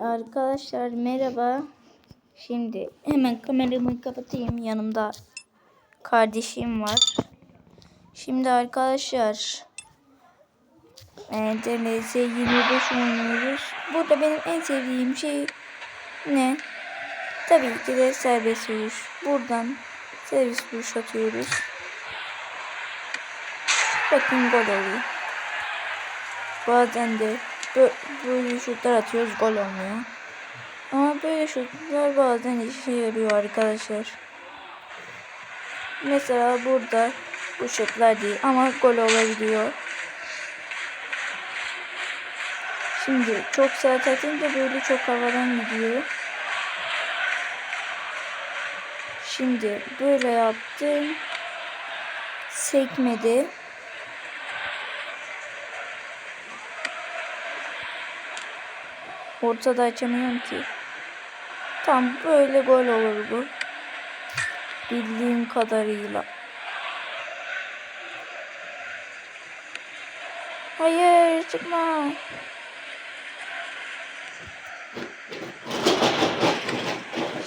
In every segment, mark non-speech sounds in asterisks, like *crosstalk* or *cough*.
Arkadaşlar merhaba. Şimdi hemen kameramı kapatayım. Yanımda kardeşim var. Şimdi arkadaşlar e, DLS 25 oynuyoruz. Burada benim en sevdiğim şey ne? Tabii ki de serbest vuruş. Buradan servis vuruş atıyoruz. Bakın gol oluyor. Bazen de böyle şutlar atıyoruz gol olmuyor. Ama böyle şutlar bazen işe yarıyor arkadaşlar. Mesela burada bu şutlar değil ama gol olabiliyor. Şimdi çok sert atınca böyle çok havadan gidiyor. Şimdi böyle yaptım. Sekmedi. Ortada açamıyorum ki. Tam böyle gol olur bu. Bildiğim kadarıyla. Hayır çıkma.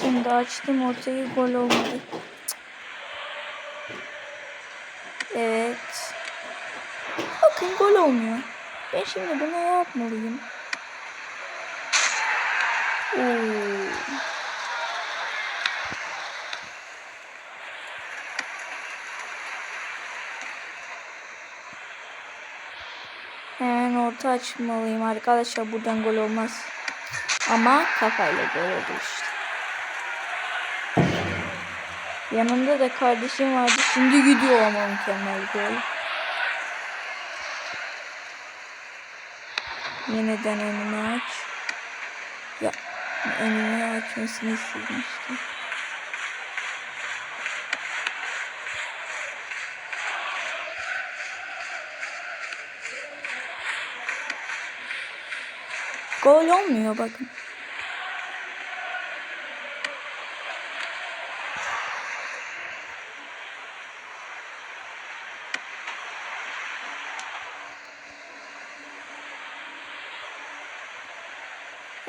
Şimdi açtım ortayı gol olmadı. Evet. Bakın gol olmuyor. Ben şimdi bunu yapmalıyım? Oo. Hemen orta açmalıyım arkadaşlar buradan gol olmaz. Ama kafayla gol oldu işte. Yanımda da kardeşim vardı. Şimdi gidiyor ama mükemmel gol. Yeniden önünü aç. Ya önünü açmasını istemiştim. Gol olmuyor bakın.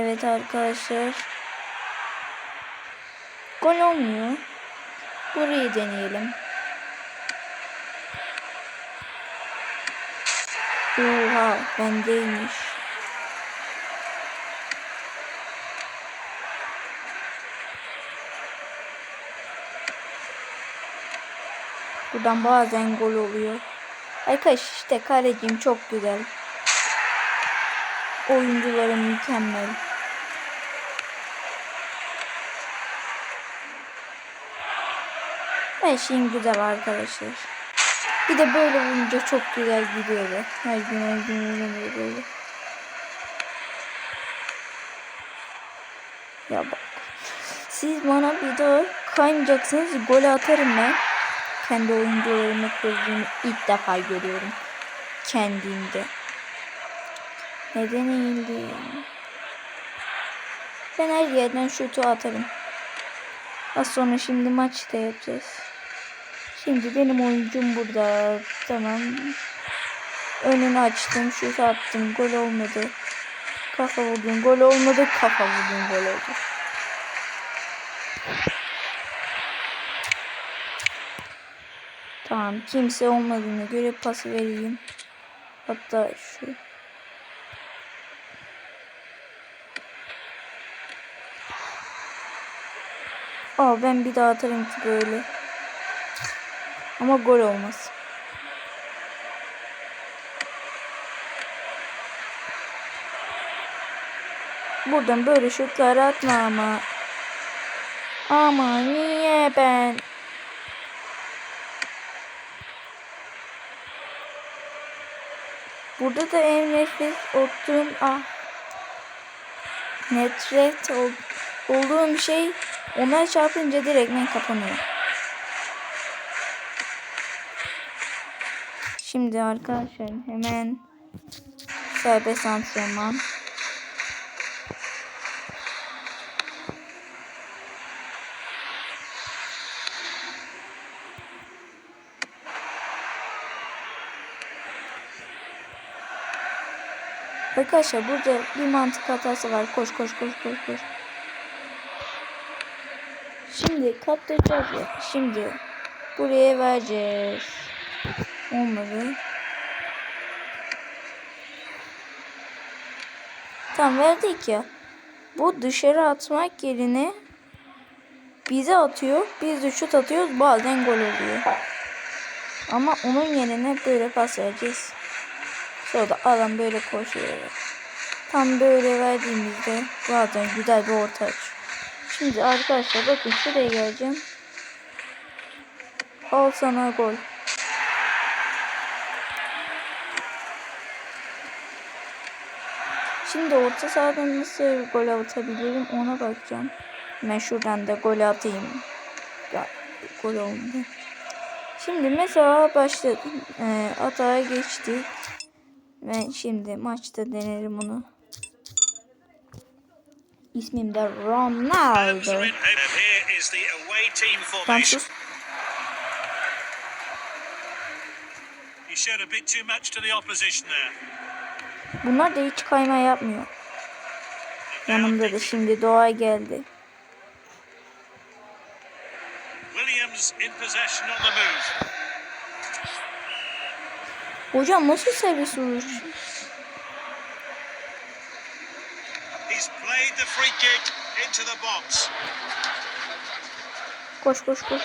Evet arkadaşlar. Gol olmuyor. Burayı deneyelim. Oha bendeymiş. Buradan bazen gol oluyor. Arkadaş işte kalecim çok güzel. Oyuncuları mükemmel. Her şeyim güzel arkadaşlar. Bir de böyle vurunca çok güzel gidiyor be. Her gün her gün oynamıyor böyle. Ya bak. Siz bana bir daha kaymayacaksınız. Gol atarım ben. Kendi oyuncularımı kırdığımı ilk defa görüyorum. Kendimde. Neden eğildi? Ben her yerden şutu atarım. Az sonra şimdi maçta yapacağız. Şimdi benim oyuncum burada. Tamam. Önünü açtım. Şut attım. Gol olmadı. Kafa vurdum. Gol olmadı. Kafa vurdum. Gol oldu. Tamam. Kimse olmadığına göre pas vereyim. Hatta şu. Aa ben bir daha atarım ki böyle. Ama gol olmaz. Buradan böyle şutlar atma ama. Ama niye ben? Burada da en nefret olduğum ah nefret ol, olduğum şey ona çarpınca direktmen kapanıyor. Şimdi arkadaşlar hemen serbest antrenman. Arkadaşlar burada bir mantık hatası var. Koş koş koş koş koş. Şimdi kaptıracağız ya. Şimdi buraya vereceğiz. Olmadı. Tam verdik ya. Bu dışarı atmak yerine bize atıyor. Biz de şut atıyoruz. Bazen gol oluyor. Ama onun yerine böyle pas vereceğiz. Sonra da adam böyle koşuyor. Tam böyle verdiğimizde bazen güzel bir orta açıyor. Şimdi arkadaşlar bakın şuraya geleceğim. Al sana gol. Şimdi orta sahadan nasıl gol atabilirim ona bakacağım. Ben şuradan da gol atayım. Ya, gol oldu. Şimdi mesela başladım. Ee, atağa geçtik. Ben şimdi maçta denerim onu. İsmim de Ronaldo. Tam sus. Showed a bit too much to the opposition there. Bunlar da hiç kayma yapmıyor. Yanımda da şimdi Doğa geldi. Hocam nasıl servis box. Koş koş koş.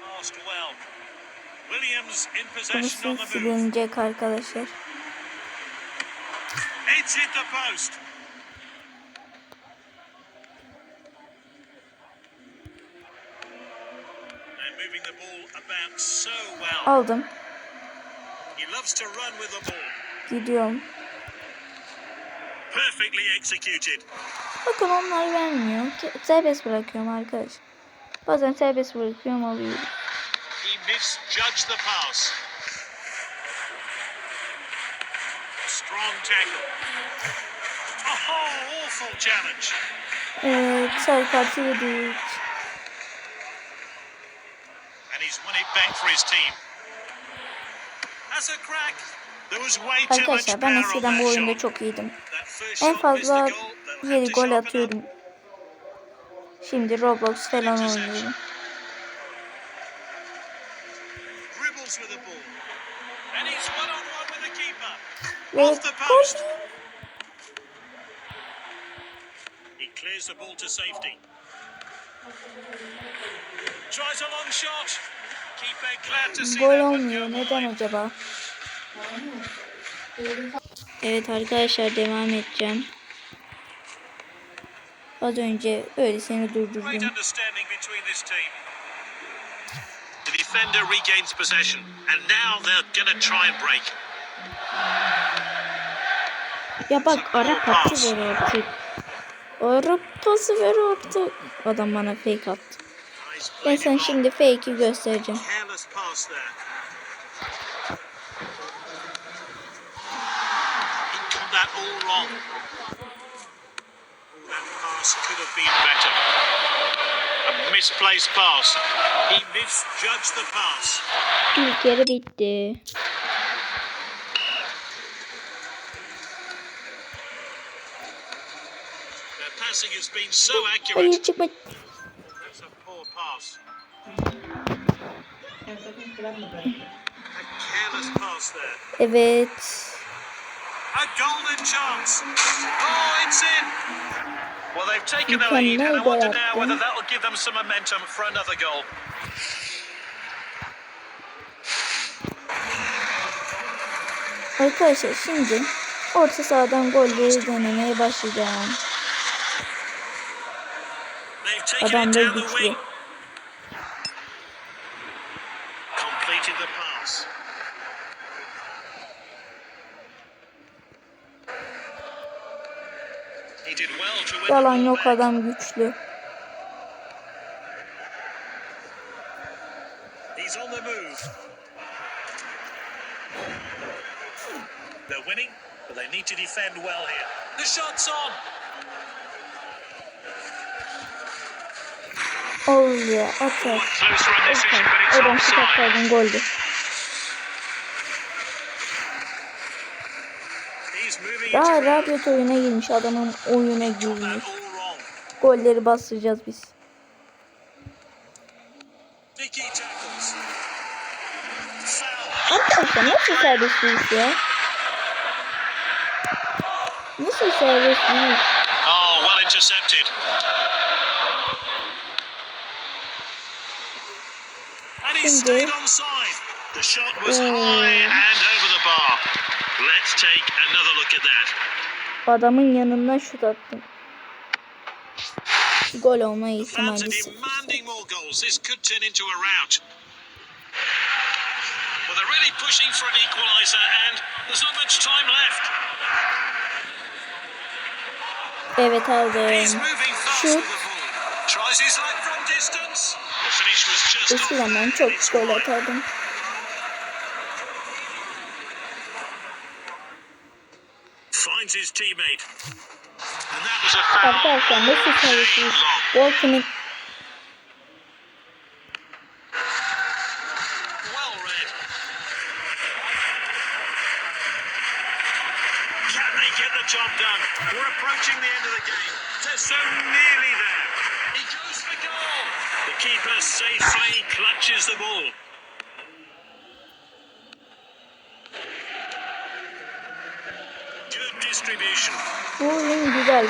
Passed well. Williams in possession Burası on the move. silinecek arkadaşlar. It's hit the post. And moving the ball about so well. Aldım. Gidiyorum. Perfectly executed. Bakın onlar vermiyor. Serbest bırakıyorum arkadaş. Bazen serbest bırakıyorum alıyorum. Misjudged the pass. Strong tackle. Oh, awful challenge. Evet sarı kartı yedik. And he's won it back for his team. That's a crack. There was way too much Arkadaşlar ben eskiden bu oyunda çok iyiydim. En fazla missed the goal. They'll have 7 to gol atıyordum. Şimdi Roblox falan oynuyorum. Dribbles with the ball. And he's one on one with the keeper. Ve Off the post. He clears the ball to safety. Tries a long shot. Keeper glad to see Gol olmuyor. Neden acaba? Evet arkadaşlar devam edeceğim. Az önce öylesine Great durdurdum. understanding between this team. The defender regains possession, and now they're going to try and break. Ya bak ara pası ver artık. Ara pası ver artık. Adam bana fake attı. Ben sana şimdi fake'i göstereceğim. That pass could have been better. Misplaced pass. He misjudged the pass. İlk yarı bitti. Their passing has been so accurate. That's a poor pass. A careless pass there. Evet. A golden chance. Oh, it's in. Well, they've taken the lead, and I wonder now whether eh? that'll give them some momentum for another goal. Arkadaşlar şimdi orta sahadan golleri denemeye başlayacağım. Adam da güçlü. Ball yok adam güçlü. He's on the move. They're winning, but they need to defend well here. The shot's on. Oluyor atar. Close run decision, but it's offside. atsaydın goldü. He's moving it Daha radyot oyuna girmiş. Adamın oyuna girmiş. Golleri bastıracağız biz. Arkadaşlar nasıl serbest vuruş ya? Nasıl serbest vuruş? Oh, well intercepted. Şimdi-. The shot was Hmm. high and over the bar. Let's take another look at that. Adamın yanından şut attım. Gol olma ihtimali demanding more goals. This could turn into a rout. Well, they're really pushing for an equaliser, and there's not much time left. Evet aldım. ball. Tries his luck from distance. The finish was just. Eskiden ben çok gol atardım. Teammate. And that was a foul. Arkadaşlar nasıl serbest vuruş? Gol kimin? Well read. Can they get the job done? We're approaching the end of the game. They're so nearly there. He goes for goal. The keeper safely clutches the ball. Good distribution. Bu oyun güzel.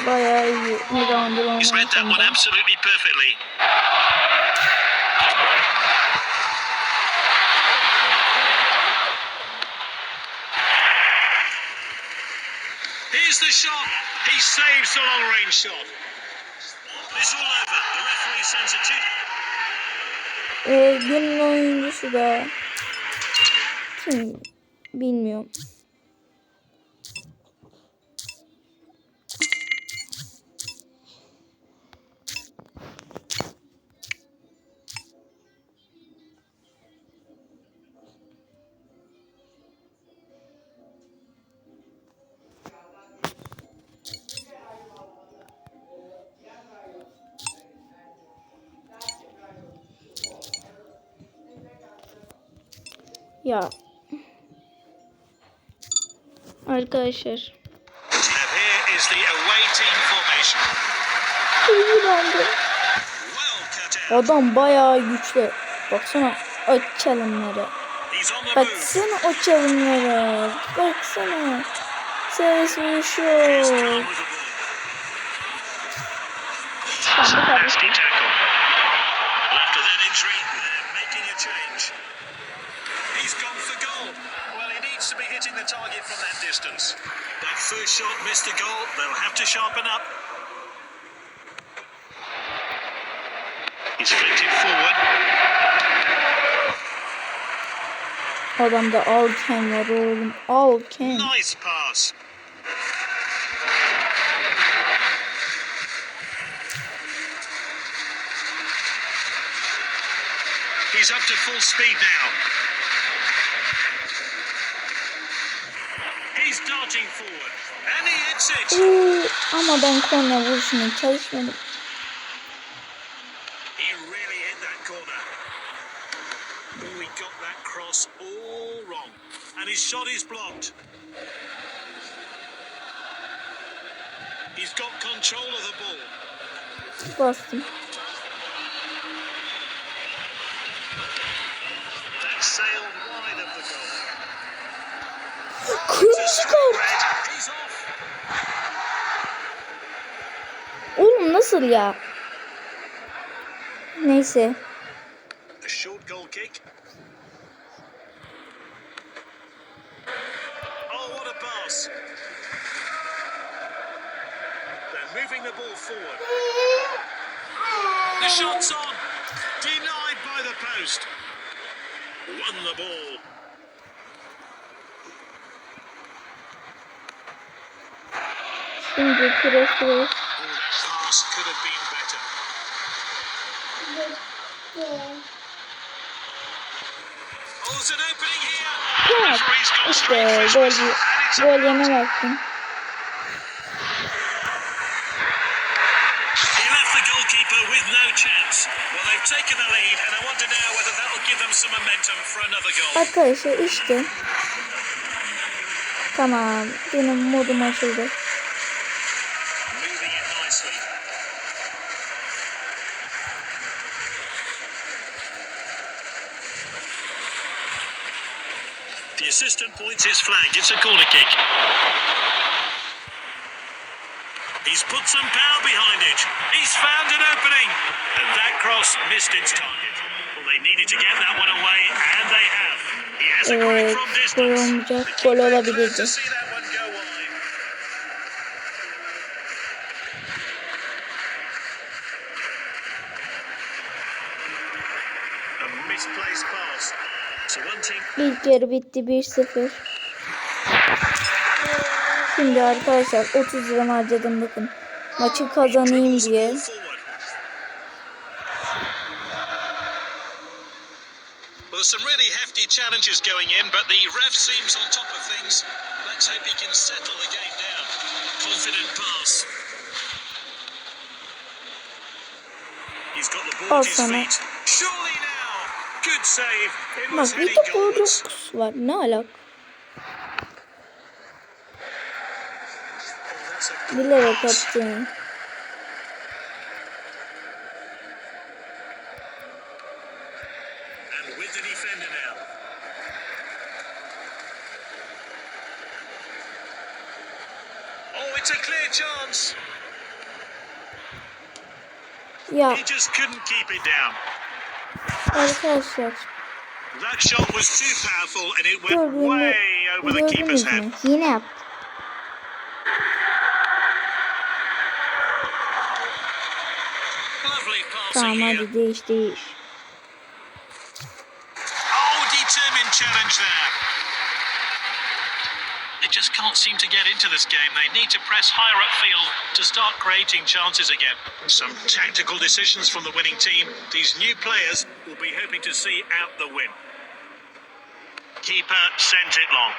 Bayağı iyi. Ne zamandır He's read that one absolutely perfectly. Here's the shot. He saves the long range shot. It's all over. The referee sends a two. Ee, günün oyuncusu da kim bilmiyorum. Cut out. Adam bayağı güçlü. Baksana o move. Baksana o çalımlara. Baksana. Ses He's shot missed the goal. They'll have to sharpen up. He's flicked it forward. Adamda Alken var oğlum. Alken. Nice pass. He's up to full speed now. He's darting forward. And he hits it. Oo, ama ben korna vuruşuna çalışmadım. He really hit that corner. Oh, he hits it. I'm a bunk corner with my tail. He really hit that corner. He got that cross all wrong. And his shot is blocked. He's got control of the ball. Boston. That sailed wide of the goal. Kırmızı kart. Oğlum nasıl ya? Neyse. The shot's on. Denied by the post. Won the ball. Şimdi pres pres. Oh, that pass could have been better. Oh, there's an opening here. Ya Referee's gone işte gol, gol penalty. yeme baktım. He left the goalkeeper assistant his flag. It's a corner kick. He's put some power behind it. He's found an opening. And that cross missed its target. Well, they needed to get that one away, and they have. He has a great from distance. Gol olabilirdi. see that one go wide. A misplaced pass. So one team İlk yarı bitti 1-0. Şimdi arkadaşlar 30 lira harcadım bakın. Maçı kazanayım diye. Well, some really hefty challenges going in, but the ref seems on top of things. Let's hope he can settle the game down. Confident pass. He's got the ball Al at his feet. Surely now. Good save. It was Bak bir heading de goalwards. Var. Ne alak? That's a good Bilerek pass. attım. And with the defender now. Oh, it's a clear chance. Ya He just couldn't keep it down. arkadaşlar That shot was too powerful and it went gördüğünü way over the keeper's gördünüz head. mü? Yine yaptı. Tamam here. hadi değiş değiş. Oh, determined challenge there. They just can't seem to get into this game. They need to press higher upfield to start creating chances again. Some tactical decisions from the winning team. These new players will be hoping to see out the win. Keeper sent it long.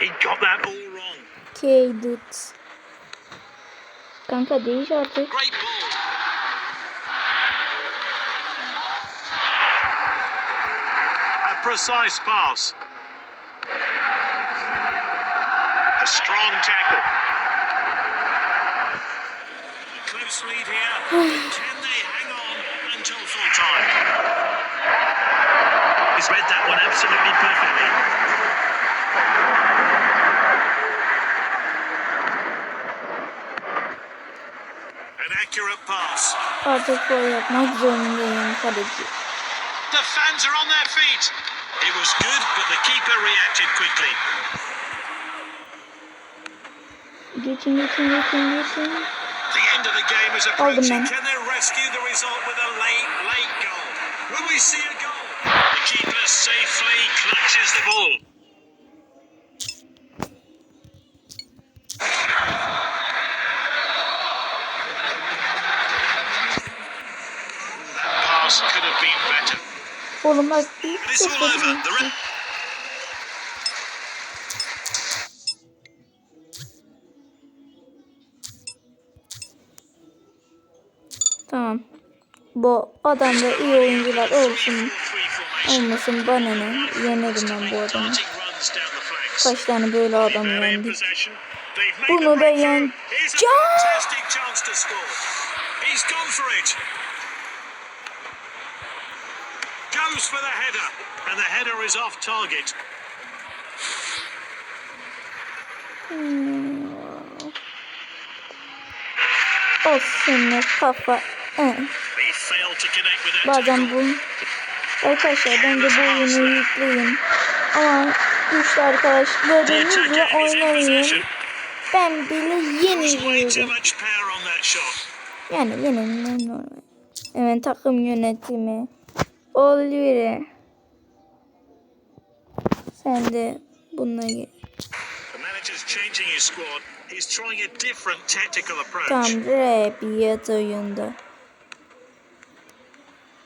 He got that all wrong. Kaydıt. Kanka değiş artık. A precise pass. A strong tackle. A close lead here. *sighs* can they hang on until full time? He's read that one absolutely perfectly. An accurate pass. Artık gol yapmak zorundayım kaleci. The fans are on their feet. It was good, but the keeper reacted quickly. Geçin geçin geçin geçin. The end of the game is approaching. Can they rescue the result with a late, late goal? Will we see a goal? The keeper safely clutches the ball. Oğlum bak re- Tamam. Bu adamda iyi oyuncular olsun. 3-4-3 formation. Olmasın bana ne. Yenerim ben bu adamı. Kaç tane böyle adam made Bunu da breakthrough. yen- Here's a Can- fantastic chance to score. He's gone for it. Goes for the header, and the header is off target. Hmm. O senin kafa. That Bazen bu arkadaşlar bence bu oyunu yükleyin. Ama güçlü arkadaş The gördüğünüz gibi attacker is in oynayın. Ben bile yeniliyorum. Yani yenilmem normal. Hemen takım yönetimi. Oliveira. Sen de bununla gel. The manager's changing his squad. He's trying a different tactical approach. Tam Rabiot oyunda.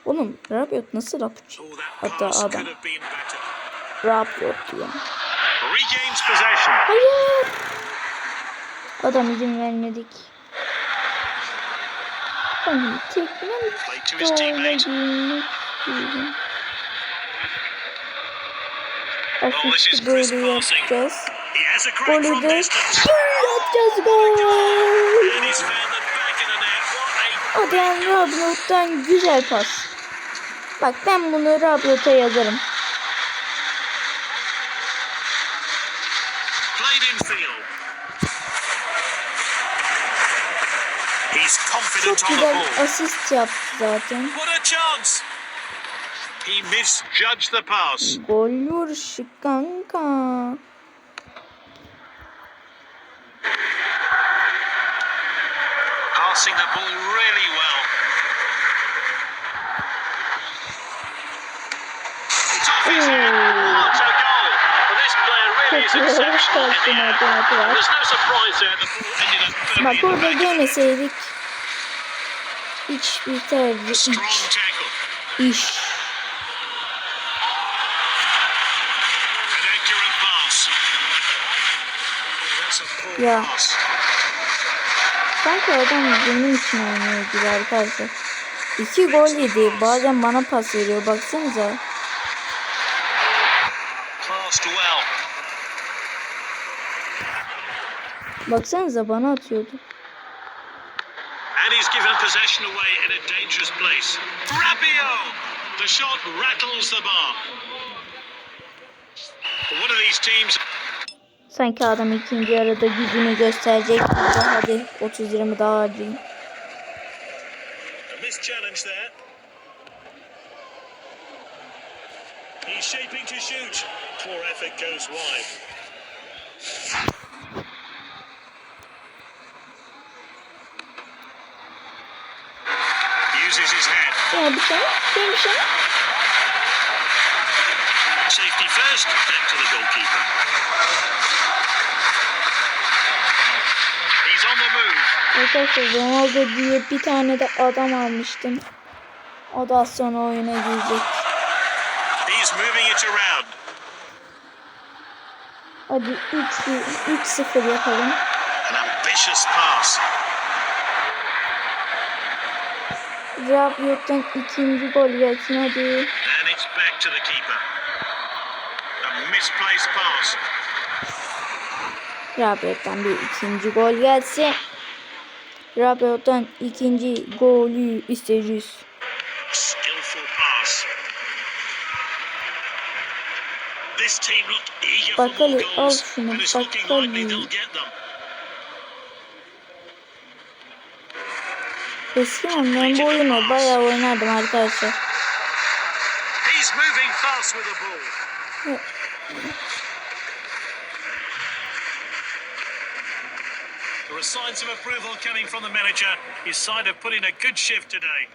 Oğlum Rabiot nasıl Rabiot? Hatta adam. Rabiot possession. Hayır. Adam izin vermedik. Ben tekrar doğru possession. Asist böyle yapacağız. Golü de distance. gol Adrian Rabiot'tan güzel pas. Bak ben bunu Rabiot'a yazarım. Çok güzel asist yaptı zaten. What a chance! He misjudged the pass. Gol vuruşu kanka. Passing the ball really well. It's off his head. What a goal! Well, this player really is exceptional in the air. There's no surprise there. The ball ended up firmly Bak orada demeseydik iş biterdi Strong tackle. iş. An accurate pass. That's a poor Yeah. pass. Sanki adam benim için oynuyor gibi arkadaşlar. İki gol yedi. Bazen bana pas veriyor. Baksanıza. Baksanıza bana atıyordu. And he's given possession away in a dangerous place. Rabiot! The shot rattles the bar. One of these teams Sanki adam ikinci yarıda gücünü gösterecek gibi. Hadi 30-20 daha harcayayım. Ya bir şey. Bir şey. First, back to the goalkeeper. He's on the move. Arkadaşlar Ronaldo diye bir tane de adam almıştım. O da sonra oyuna girecek. He's moving it around. Hadi 3-0 yapalım. An ambitious pass. Rabiot'tan ikinci gol gelsin hadi. And it's back to the keeper. A misplaced pass. Rabiot'tan bir ikinci gol gelse. Rabiot'tan ikinci golü isteyeceğiz. Bakali, al şunu, them. Eskiden ben bu oyunu bayağı oynardım arkadaşlar. He's moving fast with the ball. There are signs of approval coming from the manager. His side have put in a good shift today.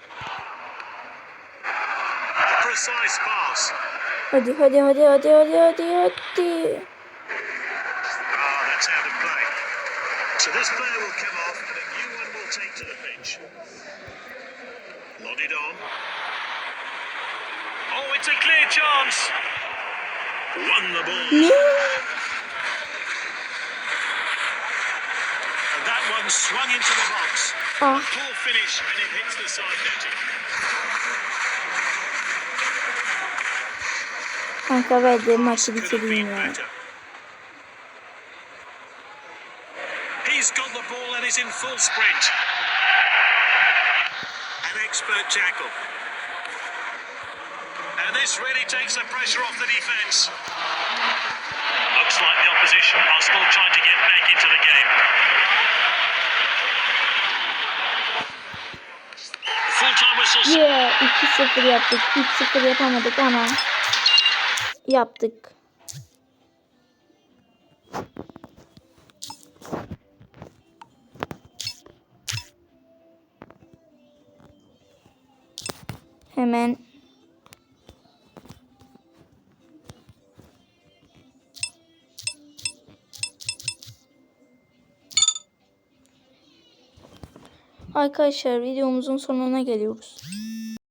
A precise pass. Hadi hadi hadi hadi hadi hadi hadi. Ah, that's how to play. So this player will come off and a new one will take to the pitch. Nodded on. Oh, it's a clear chance. Won the ball. Ne? And that one swung into the box. Ah Poor finish and it hits the side netting. kanka de maçı bitireyim ya. He's got the ball and is in full sprint. An expert tackle. This really takes the pressure off the defence. Looks like the opposition are still trying to get back into the game. Full time whistles. Yeah 2-0 yaptık. 3-0 yapamadık ama yaptık. Hemen Arkadaşlar videomuzun sonuna geliyoruz.